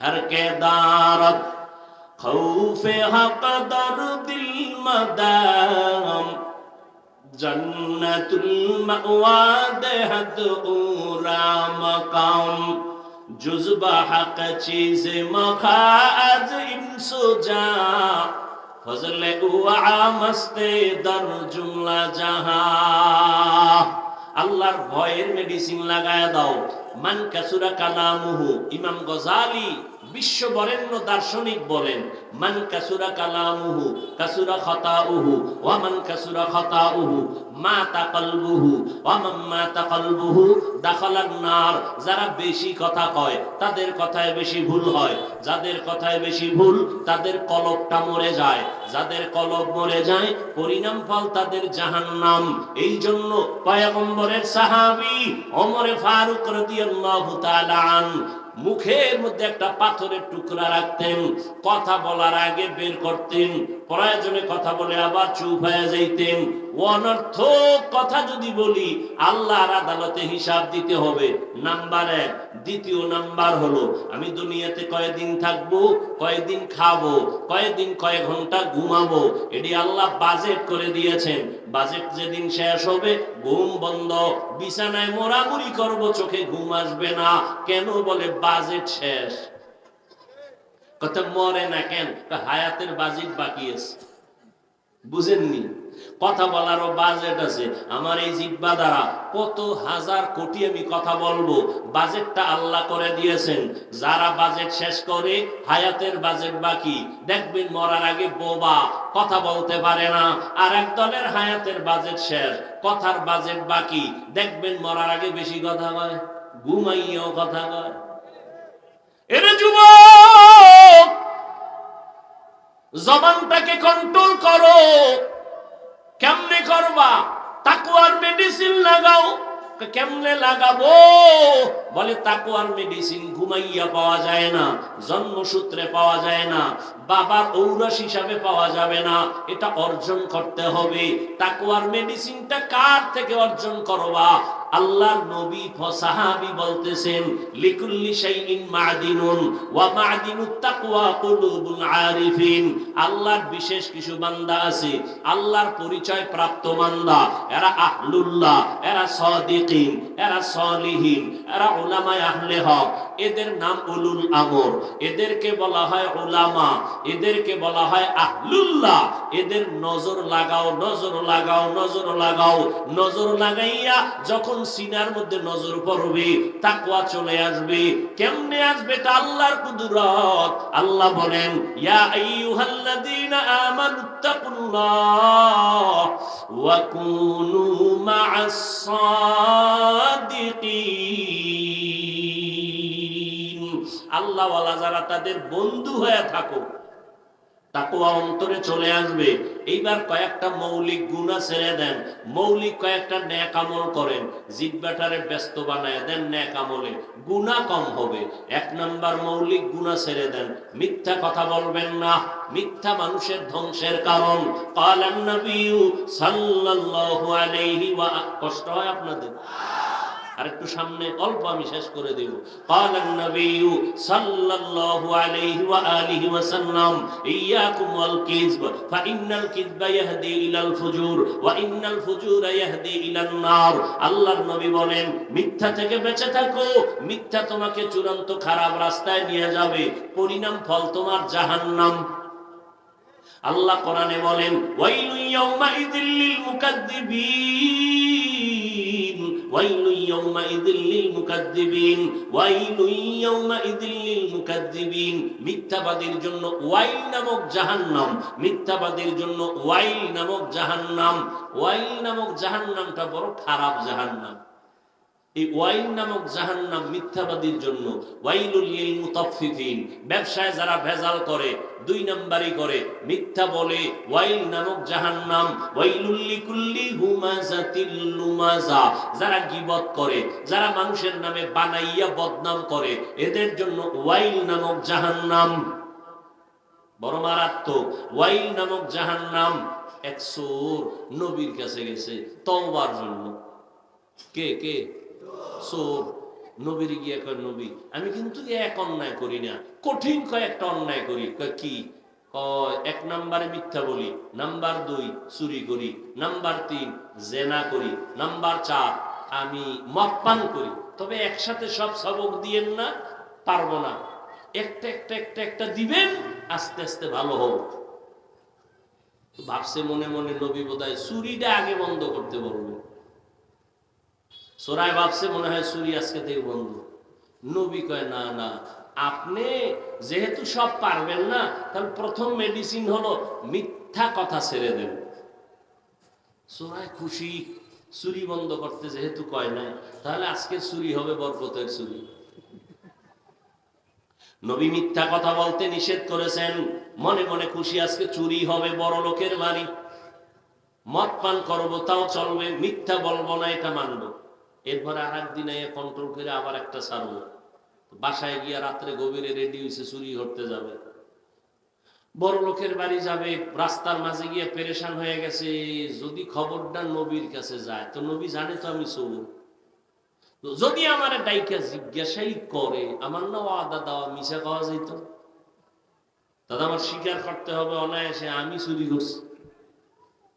ہر کے دارت خوف حق در دل مدام جنت المعواد حد اورا مقام جزب حق چیز مخاعد انس جا فضل اوعا مستے در جملہ جہاں আল্লাহর ভয়ের মেডিসিন لگایا داؤ মান কাসুরা কালামুহু ইমাম গজালি দার্শনিক বলেন, মান কাসুরা কালামুহু, কাসুরা খাতাউহু, ওয়া মান কাসুরা খাতাউহু মা ওয়া মান মা দাখালান নার। যারা বেশি কথা কয়, তাদের কথায় বেশি ভুল হয়। যাদের কথায় বেশি ভুল, তাদের কলবটা মরে যায়। যাদের কলব মরে যায়, পরিণাম ফল তাদের জাহান্নাম। এই জন্য পয়গম্বরের সাহাবী ওমরে ফারুক রাদিয়াল্লাহু তাআলা মুখের মধ্যে একটা পাথরের টুকরা রাখতেন কথা বলার আগে বের করতেন প্রয়োজনে কথা বলে আবার চুপ হয়ে যাইতেন। অনর্থ কথা যদি বলি, আল্লাহর আদালতে হিসাব দিতে হবে। নাম্বার এক। দ্বিতীয় নাম্বার হলো, আমি দুনিয়াতে কয়দিন থাকব, কয়দিন খাব, কয়দিন কয় ঘণ্টা ঘুমাবো, এটি আল্লাহ বাজেট করে দিয়েছেন। বাজেট যেদিন শেষ হবে, ঘুম বন্ধ। বিছানায় মোরামুরি করব, চোখে ঘুম আসবে না। কেন বলে বাজেট শেষ? কত মরে না কেন? হায়াতের বাজেট বাকি আছে। বুঝেননি? কথা বলারও বাজেট আছে। আমার এই জিব্বা দ্বারা কত হাজার কোটি আমি কথা বলব। বাজেটটা আল্লাহ করে দিয়েছেন। যারা বাজেট শেষ করে, হায়াতের বাজেট বাকি। দেখবেন মরার আগে বোবা কথা বলতে পারে না। আর এক দলের হায়াতের বাজেট শেষ, কথার বাজেট বাকি। দেখবেন মরার আগে বেশি কথা কয়, ঘুমাইয়াও কথা কয়। এরে যুবক জবানটাকে কন্ট্রোল করো। কেমনে করবা? তাকুয়ার মেডিসিন লাগাও। কেমনে লাগাবো? বলে মেডিসিন ঘুমাইয়া পাওয়া যায় না, জন্মসূত্রে পাওয়া যায় না, বাবার ঔরস হিসাবে পাওয়া যাবে না, এটা অর্জন করতে হবে। তাকুয়ার মেডিসিনটা কার থেকে অর্জন করবা? আল্লাহর নবী সাহাবী বলতেছেন, লিকুল্লি শাইইন মাদিনুন ওয়া মাদিনুত তাকওয়া কুলুবুল আরিফিন। আল্লাহর বিশেষ কিছু বান্দা আছে, আল্লাহর পরিচয় প্রাপ্ত বান্দা। এরা আহলুল্লাহ, এরা সাদিকিন, এরা সলিহিন, এরা উলামায়ে আহলে হক। এদের নাম উলুল আমর। এদেরকে বলা হয় উলামা। এদেরকে বলা হয় আহলুল্লাহ। এদের নজর লাগাও নজর লাগাও নজর লাগাও। নজর লাগাইয়া যখন সিনার মধ্যে নজর পড়বে, তাকওয়া চলে আসবে। কেমনে আসবে এটা আল্লাহর কুদরত? আল্লাহ বলেন, ইয়া আইয়ুহাল্লাযীনা আমানুত্তাকুল্লাহ ওয়া কুনু মা'আস সাদিকিন। আল্লাহ ওয়ালা যারা তাদের বন্ধু হয়ে থাকো তাকুয়া অন্তরে চলে আসবে। এইবার কয়েকটা মৌলিক গুণা ছেড়ে দেন। মৌলিক কয়েকটা ন্যাক আমল করেন। ব্যস্ত বানায় দেন ন্যাক আমলে। গুণা কম হবে। এক নাম্বার মৌলিক গুণা ছেড়ে দেন। মিথ্যা কথা বলবেন না। মিথ্যা মানুষের ধ্বংসের কারণ। কালান সাল্লাল্লাহু আলাইহি ওয়া কষ্ট হয় আপনাদের? আর একটু সামনে অল্প আমি শেষ করে দেব। সাল্লাল্লাহু আলাইহি ওয়া আলিহি ওয়া সাল্লাম, ইয়াকুম কিযব, ফা ইন্নাল ইয়াহদি ইলাল ফুজুর, ওয়া ইন্নাল ইয়াহদি ইলান নার। আল্লাহর নবী বলেন, মিথ্যা থেকে বেঁচে থাকো, মিথ্যা তোমাকে চূড়ান্ত খারাপ রাস্তায় নিয়ে যাবে, পরিণাম ফল তোমার জাহান্নাম। আল্লাহ কোরআনে বলেন ওয়াইলু ইয়াউমা ইযিল লিল মুকাদ্দিবিন। ওয়াইলু ইয়াউমাইযিল লিল মুকাদ্দিবিন ওয়াইলু মুকাদ্দিবিন মিথ্যাবাদীর জন্য ওয়াইল নামক জাহান্নাম, মিথ্যাবাদীর জন্য ওয়াইল নামক জাহান্নাম। ওয়াইল নামক জাহান্নামটা বড় খারাপ জাহান্নাম। এই ওয়াইল নামক জাহান্নাম মিথ্যাবাদীর জন্য ওয়াইলুল লিল মুতাফফিফিন। ব্যবসায় যারা ভেজাল করে, দুই নাম্বারই করে, মিথ্যা বলে ওয়াইল নামক জাহান্নাম, ওয়াইলুল লিকুল্লি হুমাজাতিল লুমাজা। যারা গীবত করে, যারা মানুষের নামে বানাইয়া বদনাম করে, এদের জন্য ওয়াইল নামক জাহান্নাম বড় মারাত্মক ওয়াইল নামক জাহান্নাম এক সোর নবীর কাছে গেছে, তওবার জন্য। কে কে? সোর নবীর গিয়ে কয়, নবী, আমি কিন্তু এক অন্যায় করি না, কঠিন কয়েকটা অন্যায় করি। কি? এক নাম্বারে মিথ্যা বলি, নাম্বার দুই চুরি করি, নাম্বার তিন জেনা করি, নাম্বার চার আমি মদ করি। তবে একসাথে সব সবক দিয়েন না, পারব না। একটা একটা একটা একটা দিবেন, আস্তে আস্তে ভালো হোক ভাবছে মনে মনে, নবী বোধহয় চুরিটা আগে বন্ধ করতে বলবে। সোরায় ভাবছে মনে হয় চুরি আজকে থেকে বন্ধ। নবী কয়, না না, আপনি যেহেতু সব পারবেন না, তাহলে প্রথম মেডিসিন হলো মিথ্যা কথা ছেড়ে দেন সোরায় খুশি চুরি বন্ধ করতে যেহেতু কয় নাই, তাহলে আজকে চুরি হবে বরকতের চুরি নবী মিথ্যা কথা বলতে নিষেধ করেছেন, মনে মনে খুশি আজকে চুরি হবে বড় লোকের বাড়ি। মদ পান করব, তাও চলবে, মিথ্যা বলব না, এটা মানবো। এরপরে আর একদিন কন্ট্রোল করে আবার একটা ছাড়বো। বাসায় গিয়া রাত্রে গভীরে রেডি হয়েছে চুরি করতে যাবে। বড় লোকের বাড়ি যাবে, রাস্তার মাঝে গিয়ে পেরেশান হয়ে গেছে। যদি খবরটা নবীর কাছে যায়, তো নবী জানে তো আমি চোর। যদি আমার ডাইকা জিজ্ঞাসাই করে, আমার না আদা দেওয়া মিশা খাওয়া যেত দাদা আমার স্বীকার করতে হবে অনায়াসে, আমি চুরি করছি।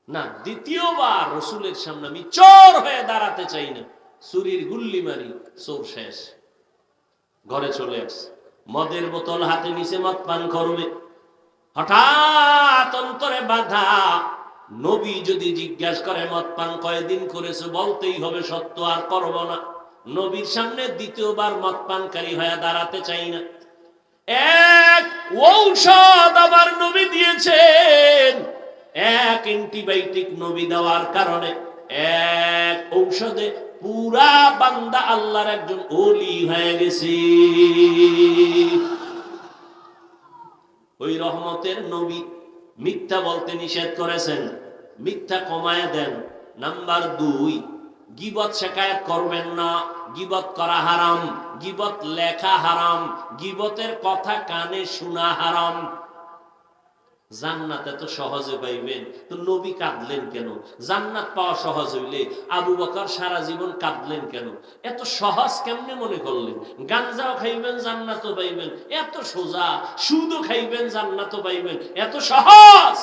না, দ্বিতীয়বার রসুলের সামনে আমি চোর হয়ে দাঁড়াতে চাই না। চুরির গুল্লি মারি, চোর শেষ। ঘরে চলে আসছে। মদের বোতল হাতে নিচে মদ পান করবে। হঠাৎ অন্তরে বাধা। নবী যদি জিজ্ঞাসা করে পান কয়দিন করেছে? বলতেই হবে, সত্য আর করব না। নবীর সামনে দ্বিতীয়বার পানকারী হয়ে দাঁড়াতে চাই না। এক ঔষধ আবার নবী দিয়েছেন। এক অ্যান্টিবায়োটিক নবী দেওয়ার কারণে এক ঔষধে পুরা বান্দা আল্লাহর একজন ওলি হয়ে গেছে। ওই রহমতের নবী মিথ্যা বলতে নিষেধ করেছেন, মিথ্যা কমায় দেন। নাম্বার দুই, গিবত শেখায়ত করবেন না। গিবত করা হারাম, গিবত লেখা হারাম, গিবতের কথা কানে শোনা হারাম। জান্নাত এত সহজে পাইবেন, তো নবী কাঁদলেন কেন? জান্নাত পাওয়া সহজ হইলে আবু সারা জীবন কাঁদলেন কেন? এত সহজ কেমনে মনে করলেন? গাঞ্জাও খাইবেন, জান্নাতও পাইবেন, এত সোজা সুদও খাইবেন, জান্নাতও পাইবেন, এত সহজ!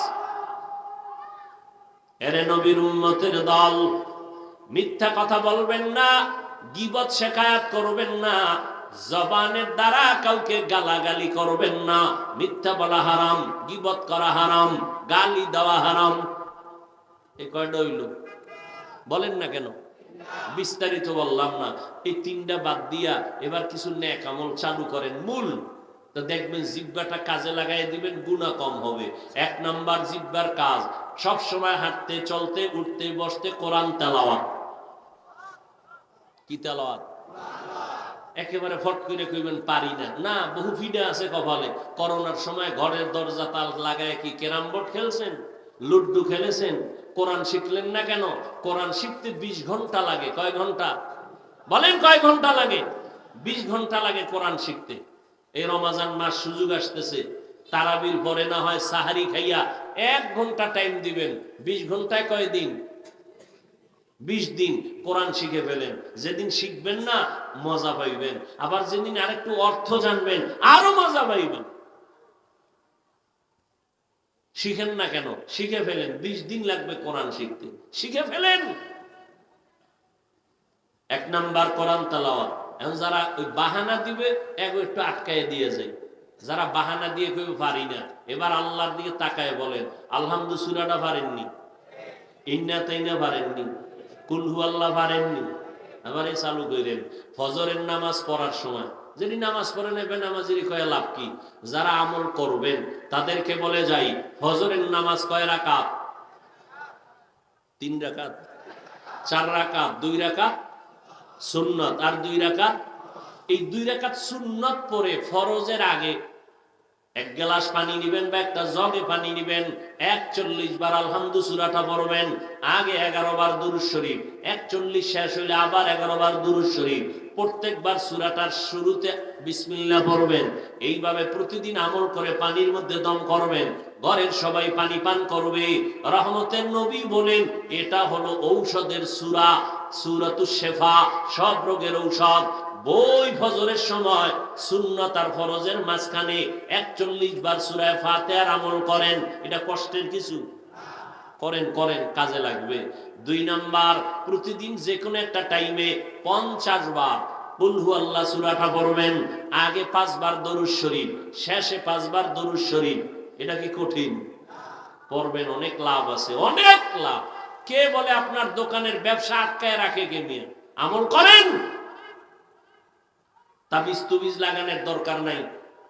এরে নবীর দল, মিথ্যা কথা বলবেন না, গিবত শেখায়াত করবেন না জবানের দ্বারা কাউকে গালাগালি করবেন না। মিথ্যা বলা হারাম, গিবত করা হারাম, গালি দেওয়া হারাম। এই কয়টা হইল? বলেন না কেন? বিস্তারিত বললাম না। এই তিনটা বাদ দিয়া এবার কিছু ন্যাক আমল চালু করেন। মূল তো দেখবেন জিব্বাটা কাজে লাগাই দিবেন গুণা কম হবে। এক নাম্বার জিব্বার কাজ, সব সময় হাঁটতে, চলতে, উঠতে, বসতে কোরআন তেলাওয়াত। কি তেলাওয়াত? একেবারে ফট করে কইবেন পারি না। না, বহু ফিডে আছে কপালে। করোনার সময় ঘরের দরজা তাল লাগায় কি ক্যারাম বোর্ড খেলছেন? লুড্ডু খেলেছেন? কোরআন শিখলেন না কেন? কোরআন শিখতে বিশ ঘণ্টা লাগে। কয় ঘণ্টা? বলেন কয় ঘণ্টা লাগে? বিশ ঘণ্টা লাগে কোরআন শিখতে। এই রমাজান মাস সুযোগ আসতেছে। তারাবির পরে না হয় সাহারি খাইয়া এক ঘণ্টা টাইম দিবেন। বিশ ঘন্টায় কয় দিন? বিশ দিন কোরআন শিখে ফেলেন। যেদিন শিখবেন না, মজা পাইবেন। আবার যেদিন আরেকটু অর্থ জানবেন, আরও মজা পাইবেন। শিখেন না কেন? শিখে ফেলেন। বিশ দিন লাগবে কোরআন শিখতে। শিখে ফেলেন। এক নাম্বার কোরআন তালাওয়াত। এখন যারা ওই বাহানা দিবে এক একটু আটকায় দিয়ে যায় যারা বাহানা দিয়ে কেউ পারি না। এবার আল্লাহর দিকে তাকায় বলেন আলহামদু সুরাটা পারেননি। ইন্না তাইনা পারেননি। কুলহু আল্লাহ পারেননি আবার এই চালু করেন ফজরের নামাজ পড়ার সময়। যিনি নামাজ পড়ে নেবেন নামাজের কয়ে লাভ কি? যারা আমল করবেন, তাদেরকে বলে যাই, ফজরের নামাজ কয় রাকাত? তিন রাকাত। চার রাকাত, দুই রাকাত? সুন্নত। আর দুই রাকাত? এই দুই রাকাত সুন্নত পরে ফরজের আগে এক গ্লাস পানি নিবেন বা একটা জগে পানি নিবেন, একচল্লিশ বার আলহামদু সুরাটা পড়বেন, আগে এগারো বার দুরুজ শরীফ, একচল্লিশ শেষ হইলে আবার এগারো বার দুরুজ শরীফ। প্রত্যেকবার সুরাটার শুরুতে বিসমিল্লা পড়বেন, এইভাবে প্রতিদিন আমল করে পানির মধ্যে দম করবেন, ঘরের সবাই পানি পান করবে। রহমতের নবী বলেন, এটা হলো ঔষধের সুরা সুরাতু শেফা, সব রোগের ঔষধ। বই ফজরের সময় সুন্নত আর ফরজের মাঝখানে একচল্লিশ বার সুরায় ফাতেহার আমল করেন, এটা কষ্টের কিছু। করেন করেন, কাজে লাগবে। দুই নাম্বার, প্রতিদিন যে কোনো একটা টাইমে পঞ্চাশ বার কুলহু আল্লাহ সুরাটা পড়বেন, আগে পাঁচবার দরুদ শরীফ, শেষে পাঁচবার দরুদ শরীফ, এটা কি কঠিন? পড়বেন, অনেক লাভ আছে, অনেক লাভ। কে বলে আপনার দোকানের ব্যবসা আটকায় রাখে কে নিয়ে আমল করেন? তাবিজ তুবিজ লাগানোর দরকার নাই।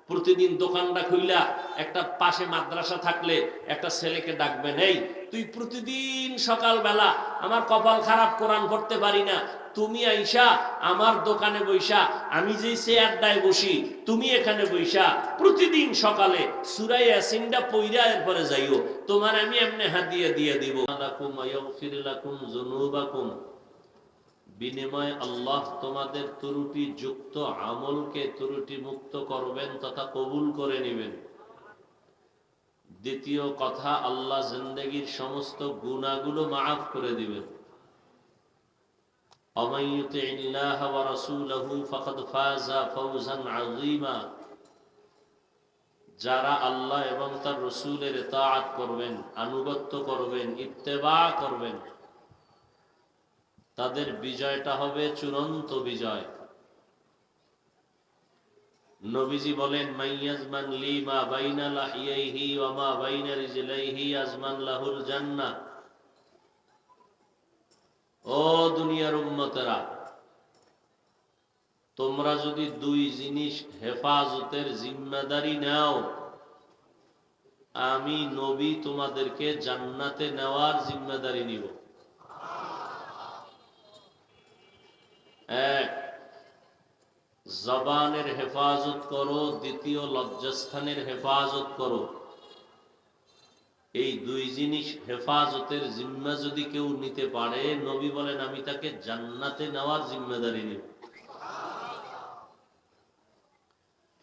প্রতিদিন দোকানটা খুইলা একটা পাশে মাদ্রাসা থাকলে একটা ছেলেকে ডাকবেন, এই, তুই প্রতিদিন সকালবেলা আমার কপাল খারাপ, কোরআন পড়তে পারি না। তুমি আইসা আমার দোকানে বইসা, আমি যে চেয়ারটায় বসি, তুমি এখানে বইসা। প্রতিদিন সকালে সুরাই ইয়াসিনটা পইরা এরপরে যাইও। তোমার আমি এমনি হাদিয়া দিয়ে দিব। লাকুম ইয়াগফির লাকুম যুনুবাকুম। বিনিময় আল্লাহ তোমাদের ত্রুটি যুক্ত আমলকে ত্রুটি মুক্ত করবেন তথা কবুল করে নেবেন। দ্বিতীয় কথা, আল্লাহ জিন্দগির সমস্ত গুণাগুলো মাফ করে দিবেন। যারা আল্লাহ এবং তার রসুলের তাআত করবেন, আনুগত্য করবেন, ইত্তেবা করবেন তাদের বিজয়টা হবে চূড়ান্ত বিজয়। নবীজি বলেন মাইয়াজমান লি মা বাইনা লাহিয়াইহি ওয়া মা বাইনা রিজলাইহি আজমান লাহুল জান্নাহ। ও দুনিয়ার উম্মতেরা, তোমরা যদি দুই জিনিস হেফাজতের জিম্মাদারি নাও, আমি নবী তোমাদেরকে জান্নাতে নেওয়ার জিম্মাদারি নিব। এক, জবানের হেফাজত করো, দ্বিতীয় লজ্জাস্থানের হেফাজত করো। এই দুই জিনিস হেফাজতের জিম্মা যদি কেউ নিতে পারে, নবী বলেন, আমি তাকে জান্নাতে নেওয়ার জিম্মাদারি নিব।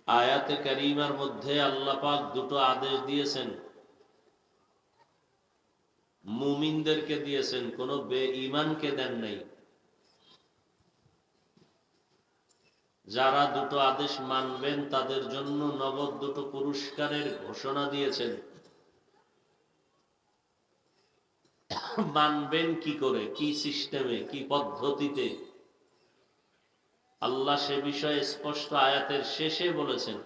আয়াতে করিমার মধ্যে আল্লাহ পাক দুটো আদেশ দিয়েছেন। মুমিনদেরকে দিয়েছেন, কোন বে ইমানকে দেন নাই। যারা দুটো আদেশ মানবেন, তাদের জন্য নগদ দুটো পুরস্কারের ঘোষণা দিয়েছেন। মানবেন কি করে? কি সিস্টেমে? কি পদ্ধতিতে? আল্লাহ সে বিষয়ে স্পষ্ট আয়াতের শেষে বলেছেন,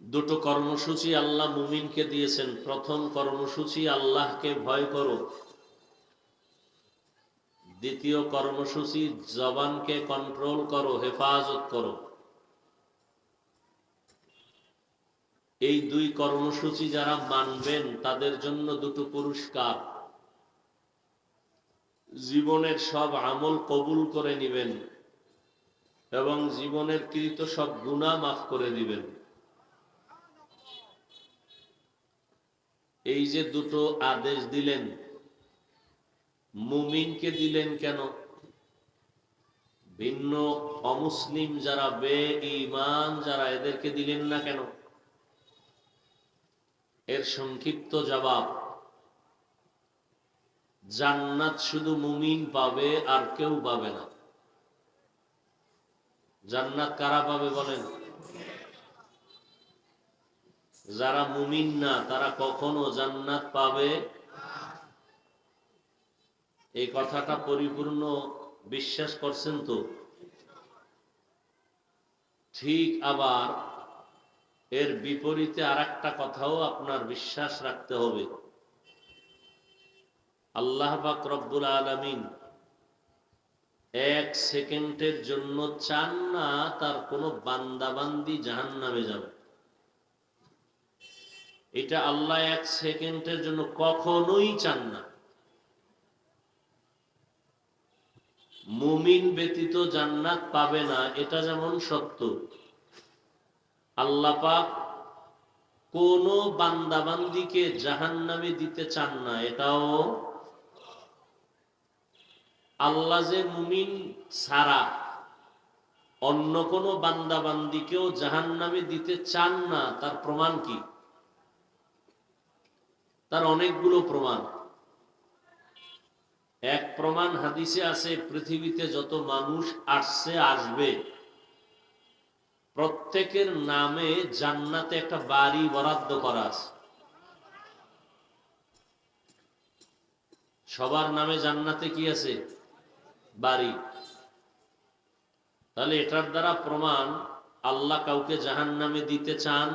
দুটো কর্মসূচি আল্লাহ মুমিনকে দিয়েছেন। প্রথম কর্মসূচি, আল্লাহকে ভয় করো। দ্বিতীয় কর্মসূচি, জবানকে কন্ট্রোল করো, হেফাজত করো। এই দুই কর্মসূচি যারা মানবেন, তাদের জন্য দুটো পুরস্কার। জীবনের সব আমল কবুল করে নিবেন এবং জীবনের কৃত সব গুণা মাফ করে দিবেন। এই যে দুটো আদেশ দিলেন মুমিনকে দিলেন কেন? ভিন্ন অমুসলিম যারা বে ইমান যারা এদেরকে দিলেন না কেন? এর সংক্ষিপ্ত জবাব, জান্নাত শুধু মুমিন পাবে আর কেউ পাবে না। জান্নাত কারা পাবে বলেন? যারা মুমিন না, তারা কখনো জান্নাত পাবে এই কথাটা পরিপূর্ণ বিশ্বাস করছেন তো? ঠিক আবার এর বিপরীতে আর একটা কথাও আপনার বিশ্বাস রাখতে হবে। আল্লাহ পাক রব্বুল আলমিন এক সেকেন্ডের জন্য চান না তার কোনো বান্দাবান্দি জাহান নামে যাবে। এটা আল্লাহ এক সেকেন্ডের জন্য কখনোই চান না। মুমিন ব্যতীত জান্নাত পাবে না, এটা যেমন সত্য। আল্লাহ পাক কোন বান্দাবান্দিকে জাহান নামে দিতে চান না, এটাও আল্লাহ যে মুমিন ছাড়া অন্য কোনো বান্দাবান্দিকেও জাহান নামে দিতে চান না, তার প্রমাণ কি? তার অনেকগুলো প্রমাণ। এক প্রমাণ হাদিসে আছে, পৃথিবীতে যত মানুষ আসছে, আসবে। প্রত্যেকের নামে জান্নাতে একটা বাড়ি বরাদ্দ করা আছে। সবার নামে জান্নাতে কি আছে? বাড়ি। তাহলে এটার দ্বারা প্রমাণ, আল্লাহ কাউকে জাহান নামে দিতে চান?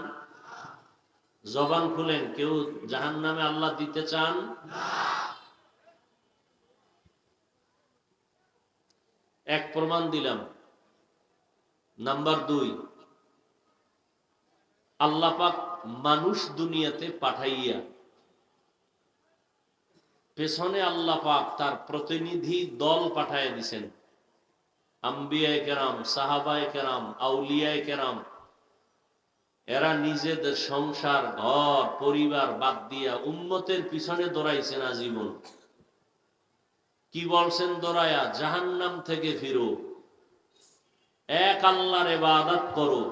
জবান খুলেন, কেউ জাহান নামে আল্লাহ দিতে চান? এক প্রমাণ দিলাম। নাম্বার দুই, আল্লাহ পাক মানুষ দুনিয়াতে পাঠাইয়া পেছনে আল্লাহ পাক তার প্রতিনিধি দল পাঠাইয়া দিছেন। আম্বিয়ায় কেরাম, সাহাবায় কেরাম, আউলিয়ায় কেরাম, এরা নিজেদের সংসার, ঘর, পরিবার বাদ দিয়া উন্মতের পিছনে দৌড়াইছেন আজীবন। কি বলছেন দৌড়ায়া জাহান্নাম থেকে ফিরো। এক আল্লাহর এবাদত করো।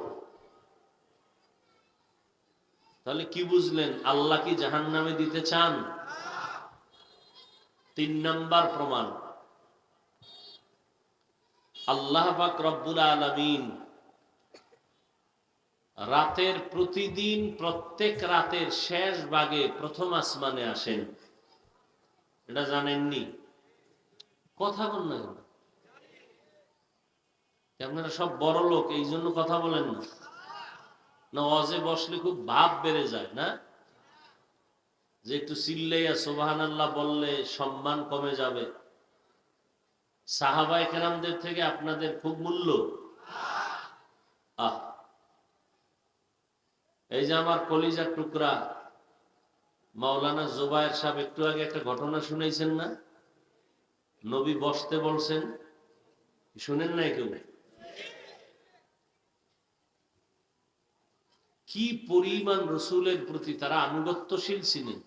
তাহলে কি বুঝলেন? আল্লাহ কি জাহান্নামে দিতে চান? তিন নাম্বার প্রমাণ। আল্লাহ পাক রব্বুল আলমিন রাতের প্রতিদিন প্রত্যেক রাতের শেষ ভাগে প্রথম আসমানে আসেন। এটা জানেননি? কথা বল না আপনারা সব বড় লোক, এই জন্য কথা বলেন না। না অজে বসলে খুব ভাব বেড়ে যায়, না? যে একটু চিল্লাইয়া সোবাহান আল্লাহ বললে সম্মান কমে যাবে। সাহাবাই কেরামদের থেকে আপনাদের খুব মূল্য। আহ! এই যে আমার কলিজার টুকরা, মাওলানা জোবায়ের সাহেব, একটু আগে একটা ঘটনা শুনেছেন না? নবী বসতে বলছেন, শুনেন নাই কেউ? কি পরিমাণ রসুলের প্রতি তারা আনুগত্যশীল ছিলেন?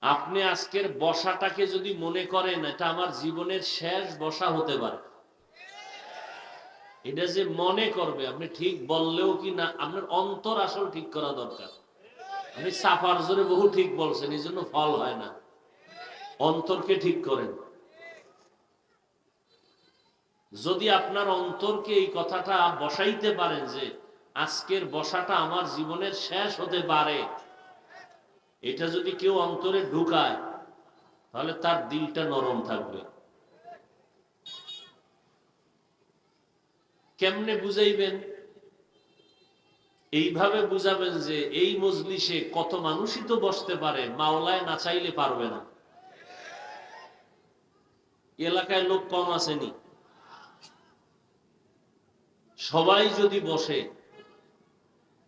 আপনি আজকের বসাটাকে যদি মনে করেন, এটা আমার জীবনের শেষ বসা হতে পারে। এটা যে মনে করবে, আপনি ঠিক বললেও কি না, আপনার অন্তর আসল ঠিক করা দরকার। আপনি সাফার জোরে বহু ঠিক বলছেন, এই জন্য ফল হয় না। অন্তরকে ঠিক করেন। যদি আপনার অন্তরকে এই কথাটা বসাইতে পারেন যে, আজকের বসাটা আমার জীবনের শেষ হতে পারে, এটা যদি কেউ অন্তরে ঢুকায়, তাহলে তার দিলটা নরম থাকবে। কেমনে বুঝাইবেন? এইভাবে বুঝাবেন যে এই মজলিসে কত মানুষই তো বসতে পারে, মাওলায় না চাইলে পারবে না। এলাকায় লোক কম আসেনি। সবাই যদি বসে,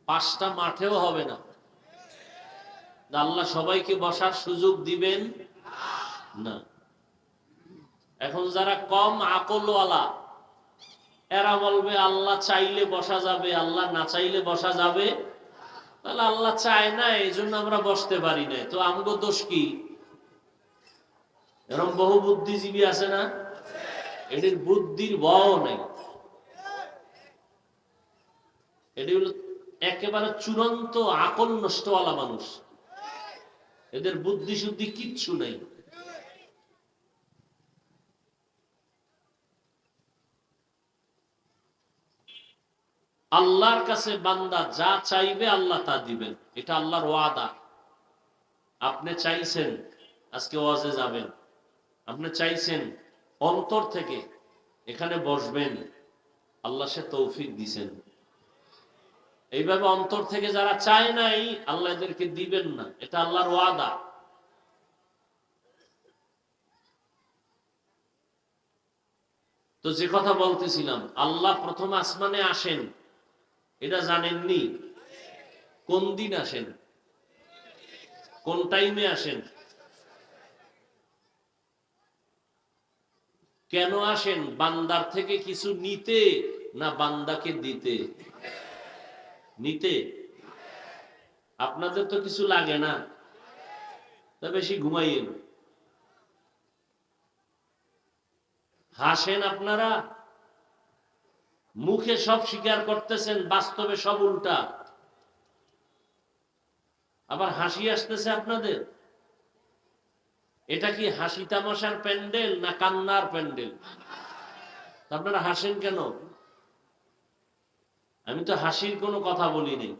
পাঁচটা মাঠেও হবে না। আল্লাহ সবাইকে বসার সুযোগ দিবেন? না। এখন যারা কম আকলওয়ালা এরা বলবে, আল্লাহ চাইলে বসা যাবে, আল্লাহ না চাইলে বসা যাবে। তাহলে আল্লাহ চায় না এই জন্য আমরা বসতে পারি না। তো আমগো দোষ কি? এরকম বহু বুদ্ধিজীবী আছে না? এটির বুদ্ধির বও নেই। এটি হলো একেবারে চূড়ান্ত আকল নষ্টওয়ালা মানুষ। এদের বুদ্ধি শুদ্ধি কিচ্ছু নেই। আল্লাহর কাছে বান্দা যা চাইবে আল্লাহ তা দিবেন। এটা আল্লাহর ওয়াদা। আপনি চাইছেন, আজকে ওয়াজে যাবেন। আপনি চাইছেন, অন্তর থেকে এখানে বসবেন। আল্লাহ সে তৌফিক দিছেন। এইভাবে অন্তর থেকে যারা চায় নাই, আল্লাহ এদেরকে দিবেন না। এটা আল্লাহর ওয়াদা। তো যে কথা বলতেছিলাম, আল্লাহ প্রথম আসমানে আসেন। এটা জানেননি? কোন দিন আসেন? কোন টাইমে আসেন? কেন আসেন? বান্দার থেকে কিছু নিতে না বান্দাকে দিতে? নিতে? আপনাদের তো কিছু লাগে না। তা বেশি ঘুমাইয়েন। হাসেন আপনারা? মুখে সব স্বীকার করতেছেন, বাস্তবে সব উল্টা। আবার হাসি আসতেছে আপনাদের? এটা কি হাসি তামাশার প্যান্ডেল না কান্নার প্যান্ডেল? আপনারা হাসেন কেন? আমি তো হাসির কোনো কথা বলিনি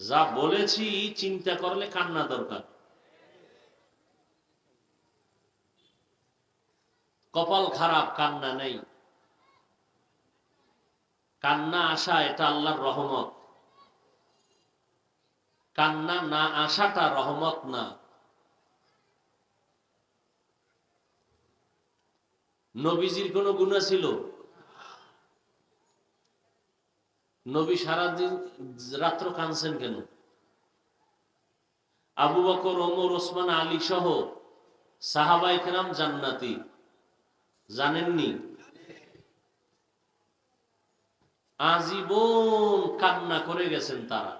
যা বলেছি, চিন্তা করলে কান্না দরকার। কপাল খারাপ, কান্না নেই। কান্না আসা, এটা আল্লাহর রহমত। কান্না না আসাটা রহমত না। নবীজির কোনো গুণা ছিল? নবী সারাদিন রাত্র কানছেন কেন? আবু বকর, ওমর, ওসমান, আলী সহ সাহাবাই কেরাম জান্নাতি। জানেননি? আজীবন কান্না করে গেছেন তারা।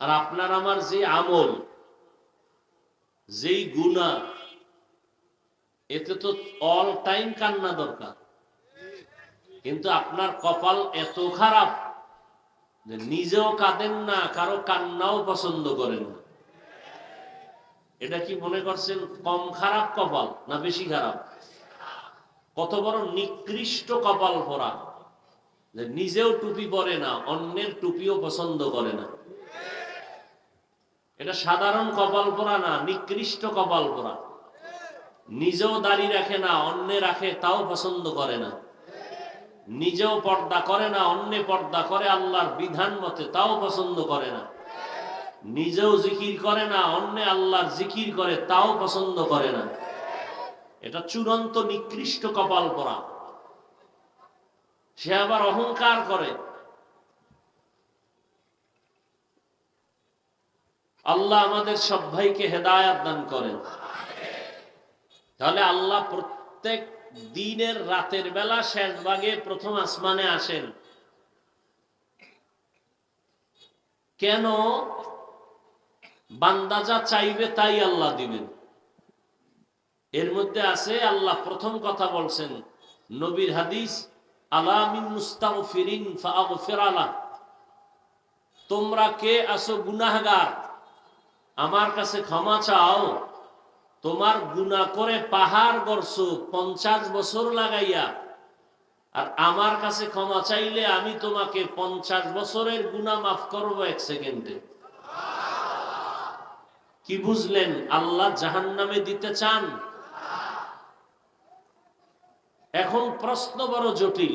আর আপনার আমার যে আমল, যেই গুণা এতে তো অল টাইম কান্না দরকার। কিন্তু আপনার কপাল এত খারাপ যে নিজেও কাঁদেন না, কারও কান্নাও পছন্দ করেন না। এটা কি মনে করছেন, কম খারাপ কপাল না বেশি খারাপ? কত বড় নিকৃষ্ট কপাল পরা যে নিজেও টুপি পরে না, অন্যের টুপিও পছন্দ করে না। এটা সাধারণ কপাল পরা না, নিকৃষ্ট কপাল পরা নিজেও দাড়ি রাখে না, অন্যে রাখে, তাও পছন্দ করে না। নিজেও পর্দা করে না, অন্যে পর্দা করে, আল্লাহর বিধান মতে তাও পছন্দ করে না। নিজেও জিকির করে না, অন্যে আল্লাহর জিকির করে, তাও পছন্দ করে না। এটা চূড়ান্ত নিকৃষ্ট কপাল পরা। সে আবার অহংকার করে। আল্লাহ আমাদের সব ভাইকে হেদায়াত দান করেন। তাহলে আল্লাহ প্রত্যেক দিনের রাতের বেলা শেষ ভাগে প্রথম আসমানে আসেন। কেন? বান্দা যা চাইবে তাই আল্লাহ দিবেন। এর মধ্যে আছে, আল্লাহ প্রথম কথা বলছেন, নবীর হাদিস তোমরা কে আসো গুনাহগার? আমার কাছে ক্ষমা চাও। তোমার গুণা করে পাহাড় গড়ছো, পঞ্চাশ বছর লাগাইয়া। আর আমার কাছে ক্ষমা চাইলে আমি তোমাকে পঞ্চাশ বছরের গুণা মাফ করব এক সেকেন্ডে। কি বুঝলেন? আল্লাহ জাহান নামে দিতে চান? এখন প্রশ্ন বড় জটিল।